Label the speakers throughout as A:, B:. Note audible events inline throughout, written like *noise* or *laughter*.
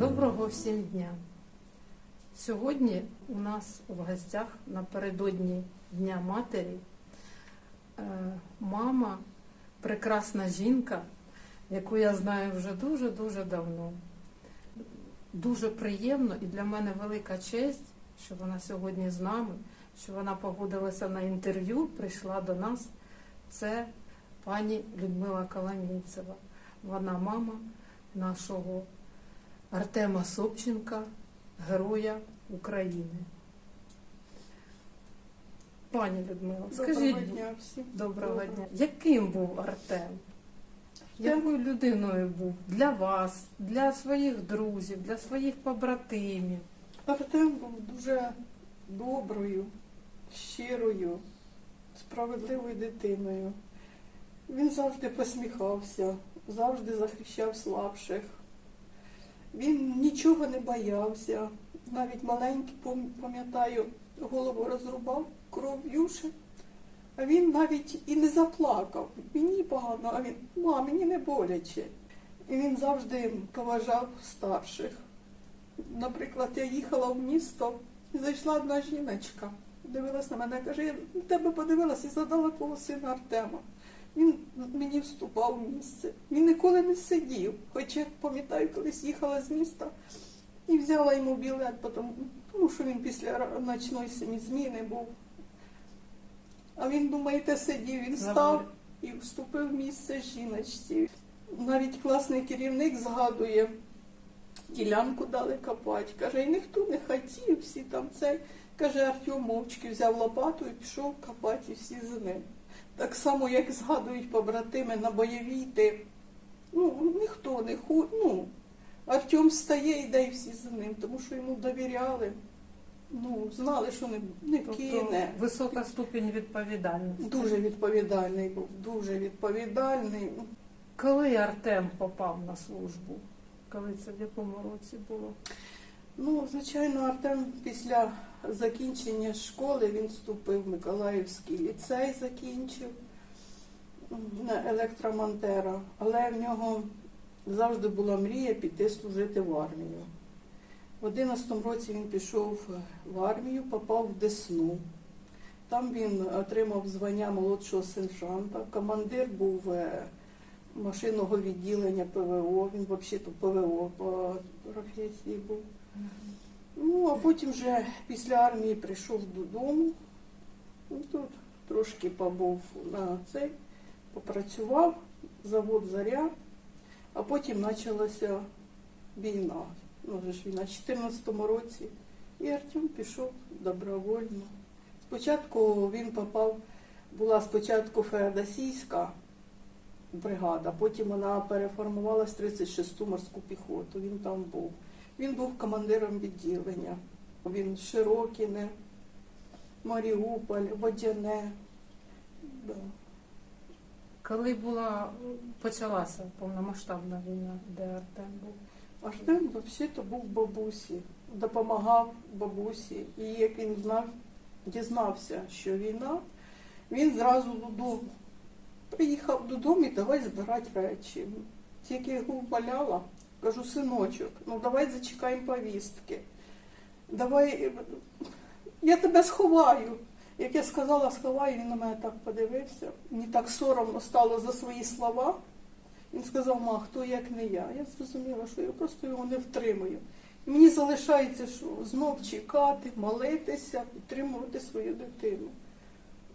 A: Доброго всім дня! Сьогодні у нас в гостях напередодні Дня Матері е, мама, прекрасна жінка, яку я знаю вже дуже-дуже давно. Дуже приємно і для мене велика честь, що вона сьогодні з нами, що вона погодилася на інтерв'ю, прийшла до нас. Це пані Людмила Коломійцева. Вона мама нашого Артема Собченка, Героя України. Пані Людмила, скажіть
B: Доброго дня всім.
A: доброго
B: Доброго.
A: дня. Яким був Артем? Якою людиною був для вас, для своїх друзів, для своїх побратимів?
B: Артем був дуже доброю, щирою, справедливою дитиною. Він завжди посміхався, завжди захищав слабших. Він нічого не боявся. Навіть маленький, пам'ятаю, голову розрубав, кров юше. А він навіть і не заплакав. Мені погано, а він, мам, мені не боляче. І він завжди поважав старших. Наприклад, я їхала в місто, і зайшла одна жіночка, дивилась на мене, каже, я тебе подивилась і задала твого сина Артема. Він мені вступав в місце. Він ніколи не сидів. Хоча, пам'ятаю, колись їхала з міста і взяла йому білет, тому, що він після ночної зміни був. А він, думаєте, сидів, він став і вступив в місце жіночці. Навіть класний керівник згадує, ділянку дали копати. Каже, і ніхто не хотів, всі там цей. Каже, Артем мовчки взяв лопату і пішов копати і всі за ним. Так само, як згадують побратими на бойовій. Ну, ніхто не ху... ну, Артем встає, йде і всі за ним, тому що йому довіряли. Ну, знали, що не, не
A: Тобто
B: кине.
A: висока ступінь відповідальності.
B: Дуже відповідальний був, дуже відповідальний.
A: Коли Артем попав на службу? Коли це в якому році було?
B: Ну, звичайно, Артем після закінчення школи він вступив в Миколаївський ліцей, закінчив на електромонтера, але в нього завжди була мрія піти служити в армію. В 11-му році він пішов в армію, попав в Десну. Там він отримав звання молодшого сержанта. Командир був е, машинного відділення ПВО, він взагалі ПВО по професії був. Ну, а потім вже після армії прийшов додому. Ну, тут трошки побув на цей, попрацював, завод заря, а потім почалася війна. Ну, вже ж війна в 14-му році. І Артем пішов добровольно. Спочатку він попав, була спочатку феодосійська бригада, потім вона переформувалась в 36-ту морську піхоту. Він там був. Він був командиром відділення. Він Широкіне, Маріуполь, Водяне. Да.
A: Коли була почалася повномасштабна війна, де Артем був?
B: Артем взагалі-то був бабусі, допомагав бабусі. І як він знав, дізнався, що війна, він зразу додому. Приїхав додому і давай збирати речі. Тільки його вмоляла, кажу, синочок, ну давай зачекаємо повістки. Давай, я тебе сховаю. Як я сказала, сховаю, він на мене так подивився. Мені так соромно стало за свої слова. Він сказав, ма, хто як не я. Я зрозуміла, що я просто його не втримую. І мені залишається, що знов чекати, молитися, підтримувати свою дитину.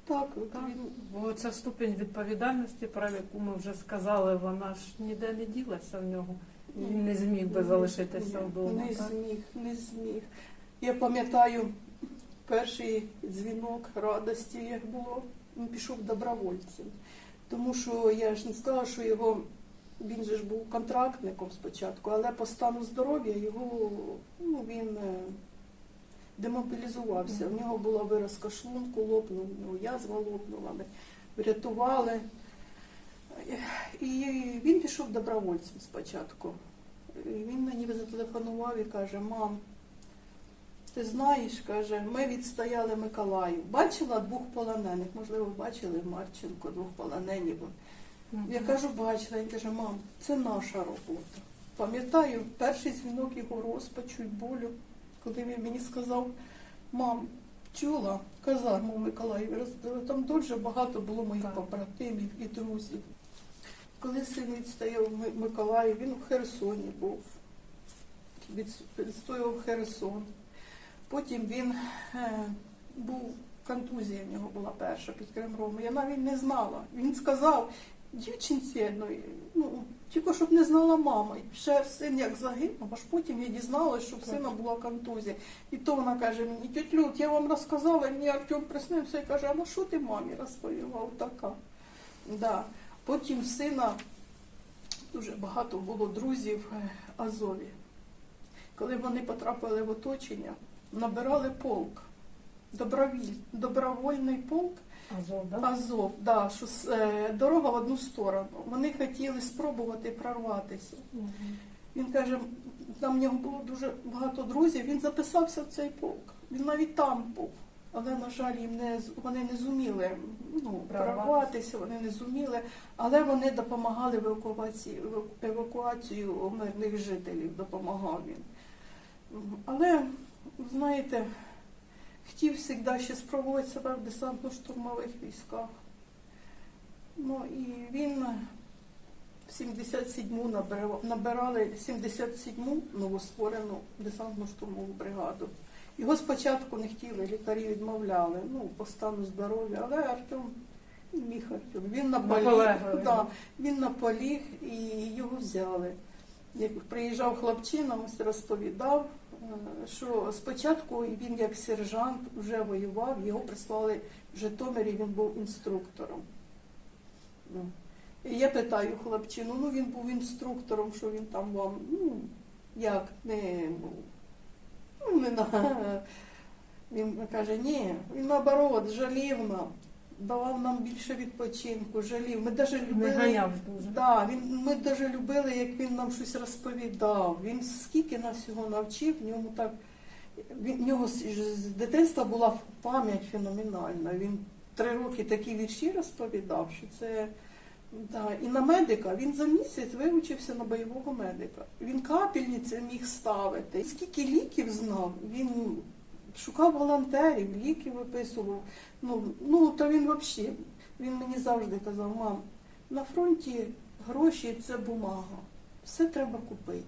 B: Так,
A: Так,
B: він
A: бо ця ступінь відповідальності, про яку ми вже сказали, вона ж ніде не ділася в нього. Він не зміг би залишитися вдома.
B: Не
A: так?
B: зміг, не зміг. Я пам'ятаю перший дзвінок радості, як було, він пішов добровольцем. Тому що я ж не сказала, що його він же ж був контрактником спочатку, але по стану здоров'я його ну, він е, демобілізувався. В нього була виразка шлунку, лопнув, нього язва лопнула, ми врятували. І він пішов добровольцем спочатку. І він мені зателефонував і каже, мам, ти знаєш, каже, ми відстояли Миколаїв. Бачила двох полонених, можливо, бачили Марченко, двох полоненів. Я кажу, бачила. Він каже, мам, це наша робота. Пам'ятаю, перший дзвінок його розпачу й болю, коли він мені сказав, мам, чула, казарму в Миколаєві там дуже багато було моїх побратимів і друзів. Коли син відстояв в Ми- Миколаїв, він в Херсоні був, Від- відстояв Херсон. Потім він е, був, контузія в нього була перша під Кремром. Я навіть не знала. Він сказав, дівчинці, ну, ну, тільки щоб не знала мама. І Ще син як загинув, аж потім я дізналася, що в сина була контузія. І то вона каже мені, тьоть Люд, я вам розказала, мені Артем приснився і каже, а на що ти мамі розповіла? Така. Да. Потім сина дуже багато було друзів е, Азові. Коли вони потрапили в оточення, набирали полк. Добровіль, добровольний полк
A: Азов, да?
B: Азов, да, що е, дорога в одну сторону. Вони хотіли спробувати прорватися.
A: Мгм.
B: Він каже, там в нього було дуже багато друзів, він записався в цей полк. Він навіть там був. Але, на жаль, їм не, вони не зуміли ну,
A: Прорватися.
B: вони не зуміли, але вони допомагали в евакуацію мирних жителів, допомагав він. Але, знаєте, хотів завжди ще спробувати себе в десантно-штурмових військах. Ну і він в 77-му набирали 77-му новостворену десантно-штурмову бригаду. Його спочатку не хотіли, лікарі відмовляли, ну, по стану здоров'я, але Артем міг Артем. Він наполіг, да, він наполіг і його взяли. Як приїжджав хлопчина, ось розповідав, е, що спочатку він як сержант вже воював, його прислали в Житомирі, він був інструктором. Ну, і я питаю хлопчину, ну він був інструктором, що він там вам, ну, як, не був. Ну. Він каже, ні, він наоборот, жалів нам, давав нам більше відпочинку, жалів. Ми
A: Не
B: любили. Да, він, ми навіть любили, як він нам щось розповідав. Він скільки нас його навчив, в ньому так. Він, в нього з дитинства була пам'ять феноменальна. Він три роки такі вірші розповідав, що це. Да. І на медика він за місяць вивчився на бойового медика. Він капельниці міг ставити. Скільки ліків знав, він шукав волонтерів, ліки виписував. Ну, ну то він взагалі, він мені завжди казав, мам, на фронті гроші це бумага. Все треба купити.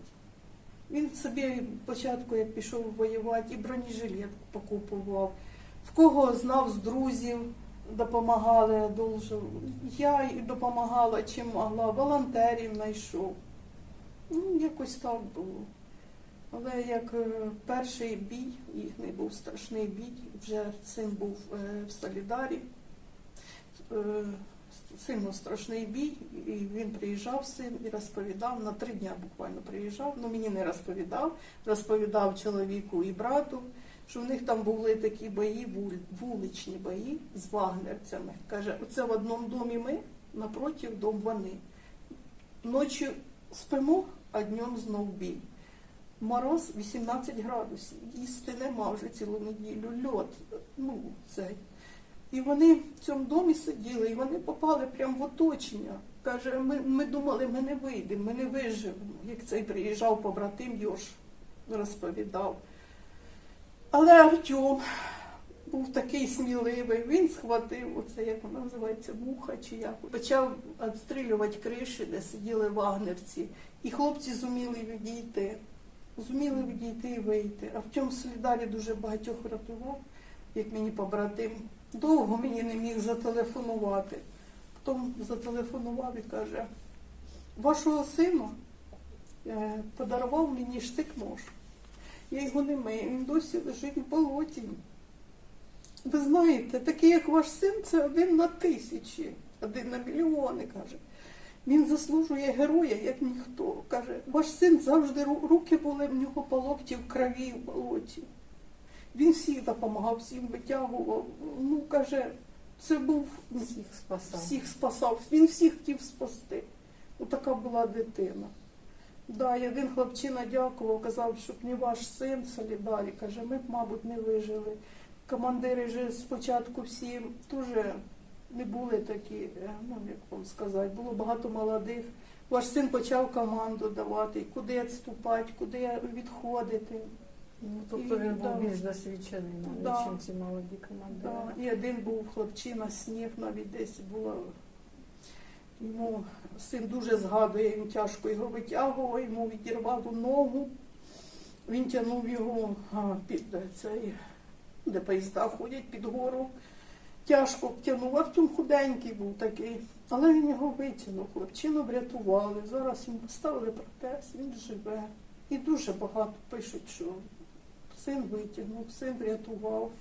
B: Він собі спочатку, як пішов воювати, і бронежилет покупував. В кого знав з друзів, допомагали, должен. Я і допомагала чим могла, волонтерів знайшов. Ну, якось так було. Але як е, перший бій, їхній був страшний бій, вже син був е, в Солідарі. Е, сильно страшний бій, і він приїжджав син і розповідав на три дня буквально приїжджав. Ну мені не розповідав, розповідав чоловіку і брату, що в них там були такі бої, вуличні бої з вагнерцями. Каже, оце в одному домі ми, напротив дом вони. Ночі спимо, а днем знов бій. Мороз 18 градусів, їсти нема вже цілу неділю, льот, ну цей. І вони в цьому домі сиділи, і вони попали прямо в оточення. Каже, ми, ми думали, ми не вийдемо, ми не виживемо. Як цей приїжджав побратим Йош, розповідав. Але Артем був такий сміливий, він схватив, оце як вона називається, муха чи як. Почав відстрілювати криші, де сиділи вагнерці. І хлопці зуміли відійти. Зуміли відійти і вийти. Артем в Солідарі дуже багатьох врятував, як мені побратим. Довго мені не міг зателефонувати. Потім зателефонував і каже, вашого сина е, подарував мені штик-нож. Я його не мию, він досі лежить в болоті. Ви знаєте, такий, як ваш син, це один на тисячі, один на мільйони, каже. Він заслужує героя, як ніхто. Каже, ваш син завжди руки були в нього по локті в крові в болоті. Він всіх допомагав, всім витягував. Ну, каже, це був
A: Всіх спасав.
B: всіх спасав, він всіх хотів спасти. Отака була дитина. Да, і один хлопчина дякував, казав, щоб не ваш син Солідарі. Каже, ми б, мабуть, не вижили. Командири ж спочатку всі теж не були такі, е, ну як вам сказати, було багато молодих. Ваш син почав команду давати, куди відступати, куди відходити.
A: Ну, тобто він
B: Да.
A: був більш досвідчений, навіть,
B: Да.
A: ці молоді командири.
B: Да. І один був хлопчина, сніг навіть десь було. Йому син дуже згадує, він тяжко його витягував, йому відірвало ногу. Він тягнув його під цей, де поїзда ходять під гору. Тяжко тягнув, Артем худенький був такий, але він його витягнув, хлопчину врятували. Зараз йому поставили протез, він живе. І дуже багато пишуть, що син витягнув, син врятував.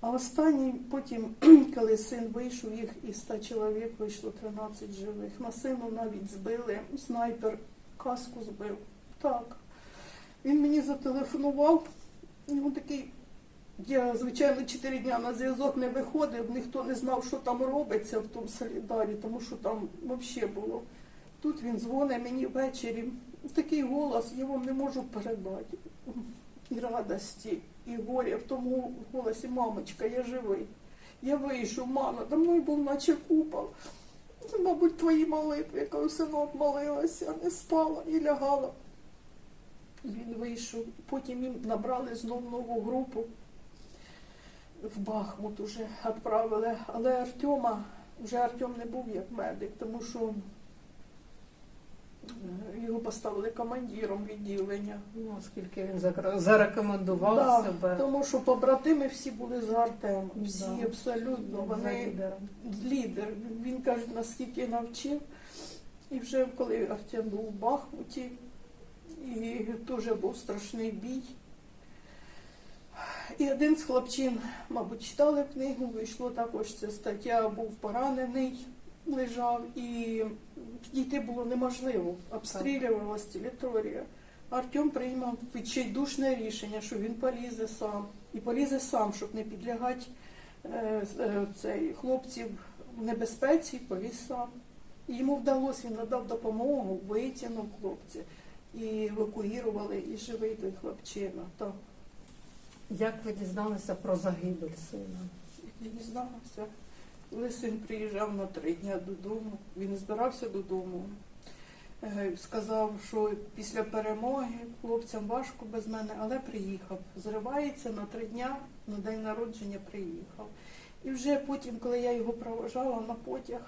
B: А останній потім, *clears throat* коли син вийшов, їх із 100 чоловік вийшло 13 живих. На сину навіть збили, снайпер каску збив. Так. Він мені зателефонував, він такий, я, звичайно, 4 дня на зв'язок не виходив, ніхто не знав, що там робиться в тому солідарі, тому що там взагалі було. Тут він дзвонить мені ввечері. Такий голос, я вам не можу передати. І радості, і горя в тому голосі, мамочка, я живий. Я вийшов, мама, до мною був наче купол. Мабуть, твої молитви, яка синок молилася, не спала і лягала. Він вийшов, потім їм набрали знову нову групу. В Бахмут уже відправили. Але Артема, вже Артем не був як медик, тому що його поставили командиром відділення.
A: Ну, оскільки він закр- зарекомендував
B: Да,
A: себе
B: Тому що побратими всі були за Артемом. Всі
A: Да.
B: абсолютно.
A: за
B: Вони
A: лідером.
B: лідер. Він каже, наскільки навчив. І вже коли Артем був у Бахмуті, і теж був страшний бій. І один з хлопчин, мабуть, читали книгу, вийшло також ця стаття, був поранений, лежав, і підійти було неможливо. Обстрілювалася територія. Артем приймав відчайдушне рішення, що він полізе сам. І полізе сам, щоб не підлягати е, е, цей, хлопців в небезпеці, поліз сам. І йому вдалося, він надав допомогу, витягнув хлопця. І евакуювали, і живий той хлопчина. Так.
A: Як ви дізналися про загибель сина?
B: Я дізналася. Коли син приїжджав на три дні додому, він збирався додому. Е, Сказав, що після перемоги хлопцям важко без мене, але приїхав. Зривається на три дня, на день народження приїхав. І вже потім, коли я його проважала на потяг,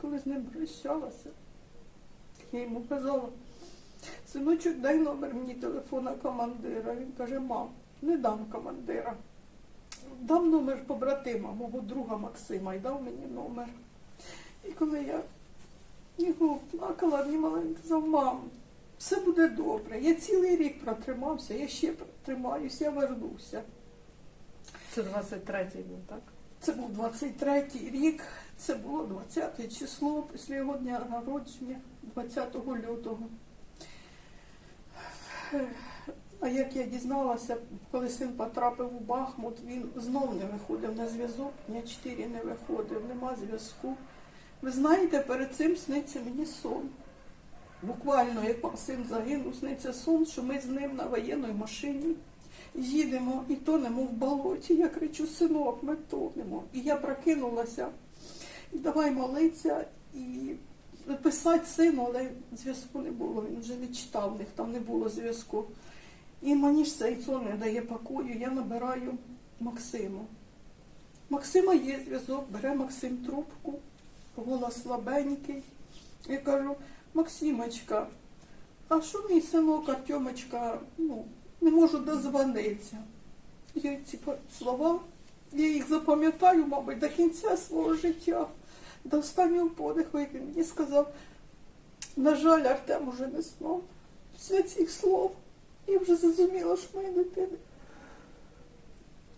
B: коли з ним прощалася, я йому казала, синочок, дай номер мені телефона командира. Він каже, мам, не дам командира. Дам номер побратима, мого друга Максима, і дав мені номер. І коли я його плакала, він казав, мам, все буде добре. Я цілий рік протримався, я ще протримаюся, я вернуся.
A: Це 23-й був, так?
B: Це був 23-й рік, це було 20 число після його дня народження, 20 лютого. А як я дізналася, коли син потрапив у Бахмут, він знов не виходив на зв'язок, дня 4 не виходив, нема зв'язку. Ви знаєте, перед цим сниться мені сон. Буквально, як син загинув, сниться сон, що ми з ним на воєнній машині їдемо і тонемо в болоті. Я кричу, синок, ми тонемо. І я прокинулася, і давай молитися і писати сину, але зв'язку не було. Він вже не читав, в них там не було зв'язку. І мені ж цей сон не дає покою, я набираю Максиму. Максима є зв'язок, бере Максим трубку, голос слабенький. Я кажу, Максимочка, а що мій синок Артемочка, ну, не можу дозвонитися. Я ці слова, я їх запам'ятаю, мабуть, до кінця свого життя, до останнього подиху, як він мені сказав, на жаль, Артем уже не знав. Після цих слов я вже зрозуміла, що моєї дитини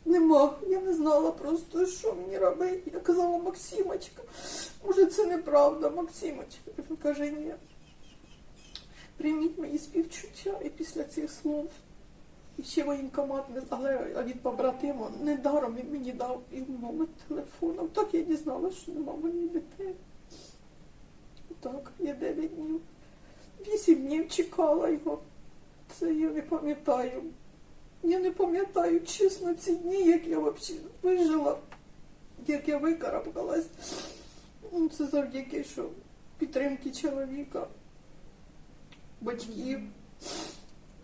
B: нема. Я не знала просто, що мені робити. Я казала, Максимочка, може це неправда, Максимочка. Він каже, ні. Прийміть мої співчуття і після цих слов. І ще воєнкомат, не- але від побратима недаром він мені дав і номер телефону. Так я дізналася, що нема моєї дитини. Так, я 9 днів. 8 днів чекала його. Це я не пам'ятаю. Я не пам'ятаю чесно ці дні, як я взагалі вижила, як я викарабкалась. Ну, Це завдяки, що підтримки чоловіка, батьків.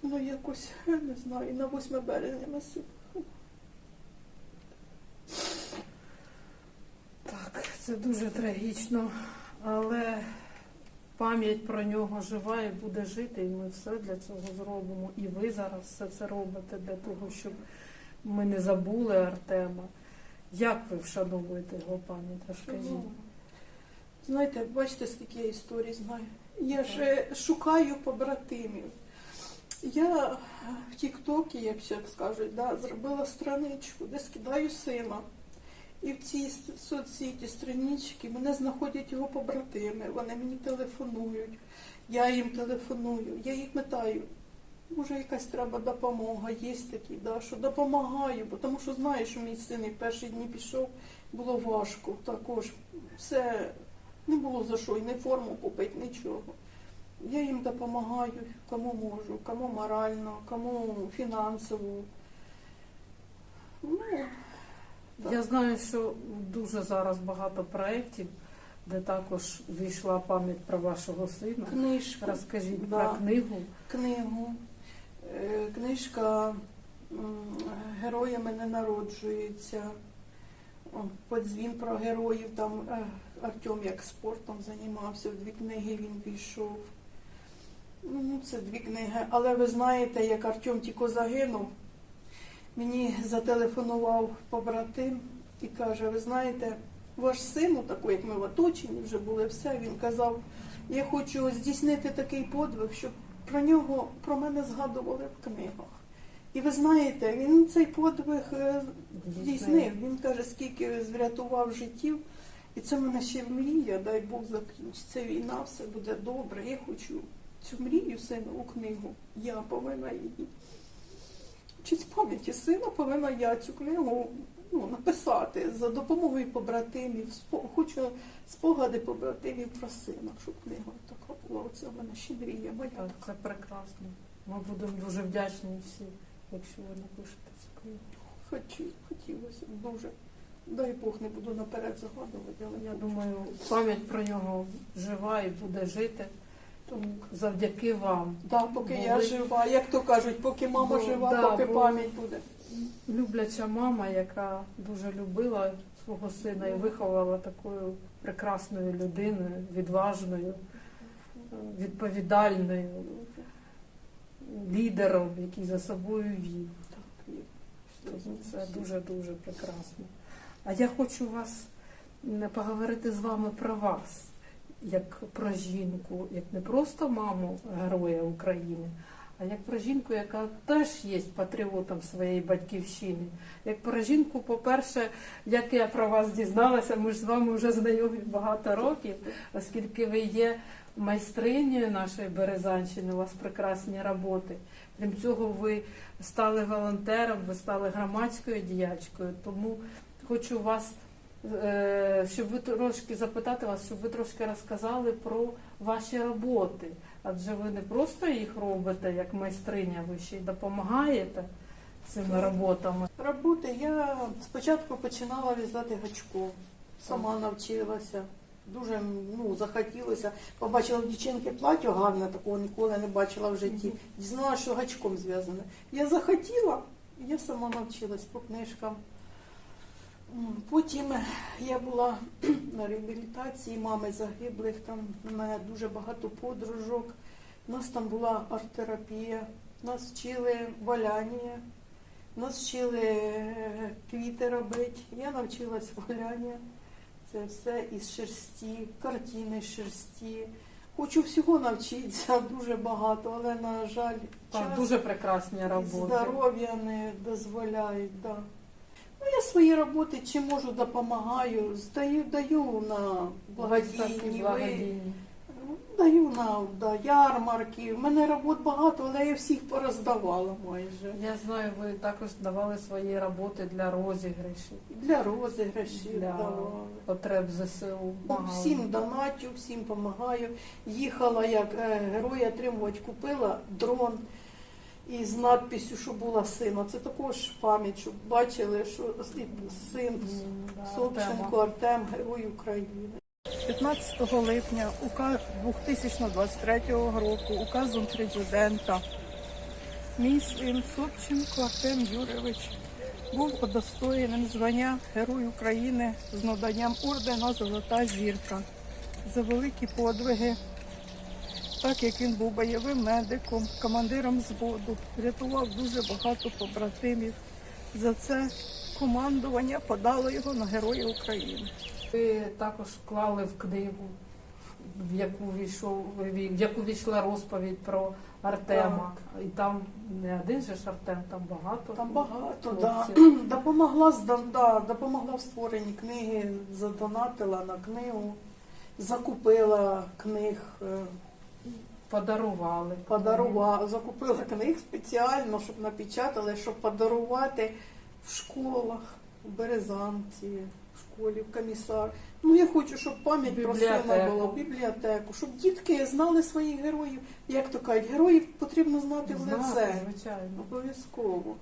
B: Ну, якось, я не знаю, на 8 березня на сьогодні.
A: Так, це дуже трагічно, але пам'ять про нього жива і буде жити, і ми все для цього зробимо. І ви зараз все це робите для того, щоб ми не забули Артема. Як ви вшановуєте його пам'ять? Розкажіть.
B: Ну, Знаєте, бачите, скільки я історій знаю. Я ж шукаю побратимів. Я в Тіктокі, як ще скажуть, да, зробила страничку, де скидаю сина. І в цій с- соцсеті странички мене знаходять його побратими, вони мені телефонують, я їм телефоную, я їх питаю, може якась треба допомога, є такі, да, що допомагаю, бо тому що знаю, що мій син в перші дні пішов, було важко також. Все не було за що, і не форму купити, нічого. Я їм допомагаю, кому можу, кому морально, кому фінансово. Ну.
A: Я знаю, що дуже зараз багато проєктів, де також війшла пам'ять про вашого сина.
B: книжка,
A: Розкажіть
B: Да.
A: про книгу.
B: книгу. Е, Книжка Героями не народжується. Подзвін про героїв. Там е, Артем як спортом займався, в дві книги він війшов. Ну, це дві книги. Але ви знаєте, як Артем тільки загинув, мені зателефонував побратим і каже: ви знаєте, ваш син, ну, такий, як ми в оточенні вже були все, він казав, я хочу здійснити такий подвиг, щоб про нього, про мене згадували в книгах. І ви знаєте, він цей подвиг е, здійснив. Він каже, скільки врятував життів. І це мене ще мрія, дай Бог закінчиться війна, все буде добре. Я хочу цю мрію сину у книгу. Я повинна її. Честь пам'яті сина повинна я цю книгу ну, написати за допомогою побратимів. Хочу спогади побратимів про сина, щоб книга така була. Оце в мене ще мрія моя.
A: Так, це прекрасно. Ми будемо дуже вдячні всі, якщо ви напишете цю книгу.
B: Хочу, хотілося б дуже. Дай Бог не буду наперед загадувати, але
A: Я думаю, пам'ять про нього жива і буде жити завдяки вам.
B: Да, поки
A: Бо
B: я жива, як то кажуть, поки мама
A: Бо-
B: жива,
A: да,
B: поки
A: бо-
B: пам'ять буде.
A: Любляча мама, яка дуже любила свого сина і виховала такою прекрасною людиною, відважною, відповідальною, лідером, який за собою вів. Тому Це дуже-дуже прекрасно. А я хочу вас м, поговорити з вами про вас, як про жінку, як не просто маму героя України, а як про жінку, яка теж є патріотом своєї батьківщини. Як про жінку, по-перше, як я про вас дізналася, ми ж з вами вже знайомі багато років, оскільки ви є майстринею нашої Березанщини, у вас прекрасні роботи. Крім цього, ви стали волонтером, ви стали громадською діячкою. Тому хочу вас, щоб ви трошки запитати вас, щоб ви трошки розказали про ваші роботи. Адже ви не просто їх робите як майстриня, ви ще й допомагаєте цими роботами.
B: Роботи я спочатку починала в'язати гачком. Сама навчилася. Дуже ну, захотілося. Побачила в дівчинки плаття гарне, такого ніколи не бачила в житті. Дізналася, що гачком зв'язане. Я захотіла, я сама навчилась по книжкам. Потім я була *clears throat* на реабілітації мами загиблих, там у мене дуже багато подружок. У нас там була арт-терапія, нас вчили валяння, нас вчили е, квіти робити. Я навчилась *laughs* валяння. Це все із шерсті, картини з шерсті. Хочу всього навчитися, *laughs* дуже багато, але, на жаль,
A: Так,
B: час
A: дуже прекрасні роботи.
B: здоров'я не дозволяють. Да. Ну, я свої роботи чи можу допомагаю, здаю, даю на благодійні, ви- даю на да, ярмарки. У мене робот багато, але я всіх пороздавала майже.
A: Я знаю, ви також давали свої роботи для розіграшів,
B: Для розіграшів
A: для
B: давала.
A: потреб ЗСУ.
B: Ну. Всім донатю, всім допомагаю. Їхала як е, герой отримувати, купила дрон із надписю, що була сина. Це також пам'ять, щоб бачили, що син
A: М,
B: Собченко. Артем, герой України. 15 липня ука- 2023 року указом президента мій син Собченко Артем Юрійович був удостоєним звання Герой України з наданням ордена Золота зірка за великі подвиги, так як він був бойовим медиком, командиром взводу, врятував дуже багато побратимів. За це командування подало його на Героя України.
A: Ви також вклали в книгу, в яку війшов в яку війшла розповідь про Артема. І там не один же ж Артем, там багато.
B: Там багато, да. *clears throat* допомогла, да, допомогла в створенні книги, задонатила на книгу, закупила книг,
A: Подарували.
B: подарувала, закупила книг спеціально, щоб напечатали, щоб подарувати в школах, в Березанці, в школі, в комісар. Ну я хочу, щоб пам'ять про сина була в бібліотеку, щоб дітки знали своїх героїв. Як то кажуть, героїв потрібно знати в лице.
A: звичайно.
B: Обов'язково.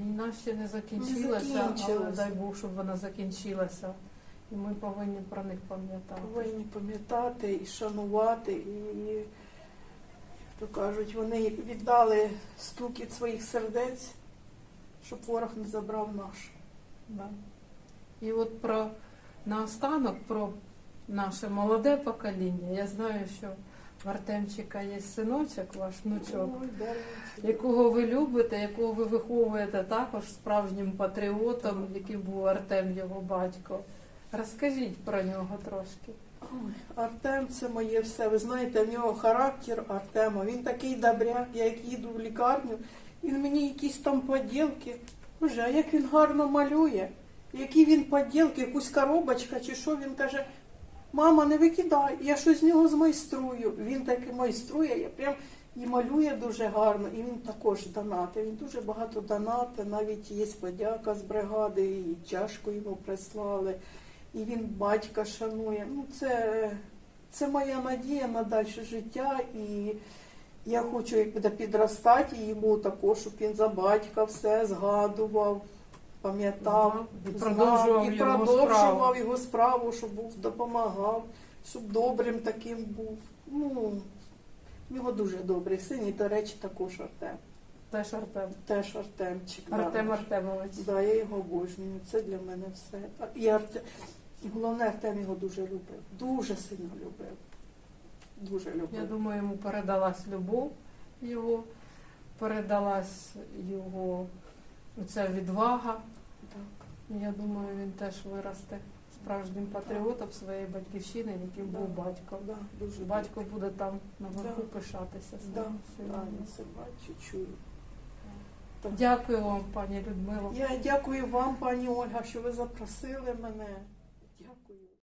A: Війна ще не закінчилася, але дай Бог, щоб вона закінчилася. І ми повинні про них пам'ятати.
B: Повинні пам'ятати і шанувати, і, то кажуть, вони віддали стукіт своїх сердець, щоб ворог не забрав наш.
A: Да. І от про наостанок про наше молоде покоління. Я знаю, що в Артемчика є синочок, ваш внучок,
B: Ой, да.
A: якого ви любите, якого ви виховуєте також справжнім патріотом, яким був Артем, його батько. Розкажіть про нього трошки.
B: Ой, Артем це моє все. Ви знаєте, в нього характер Артема. Він такий добряк, я як їду в лікарню, він мені якісь там поділки. Боже, а як він гарно малює, які він поділки, якусь коробочка чи що, він каже, мама, не викидай, я щось з нього змайструю. Він таки майструє, я прям і малює дуже гарно, і він також донатить. Він дуже багато донатить, навіть є подяка з бригади, і чашку йому прислали і він батька шанує. Ну, це, це моя надія на дальше життя. І я хочу, підростати, і йому також, щоб він за батька все згадував, пам'ятав,
A: І
B: знав,
A: продовжував
B: і
A: його
B: продовжував
A: справу.
B: його справу, щоб був допомагав, щоб добрим таким був. Ну, в нього дуже добрий син, і, до речі, також Артем.
A: Теж Артем.
B: Теж Артемчик. да.
A: Артем Артемович.
B: Да, я його обожнюю. Це для мене все. І, Арте... і головне, Артем його дуже любив. Дуже сильно любив. Дуже любив.
A: Я думаю, йому передалась любов його, передалась його ця відвага.
B: Так.
A: Я думаю, він теж виросте справжнім патріотом своєї батьківщини, яким був батько.
B: Да, дуже
A: Батько буде там наверху пишатися
B: Да,
A: своїм
B: да, це бачу, чую. Так.
A: Дякую вам, пані Людмило.
B: Я дякую вам, пані Ольга, що ви запросили мене.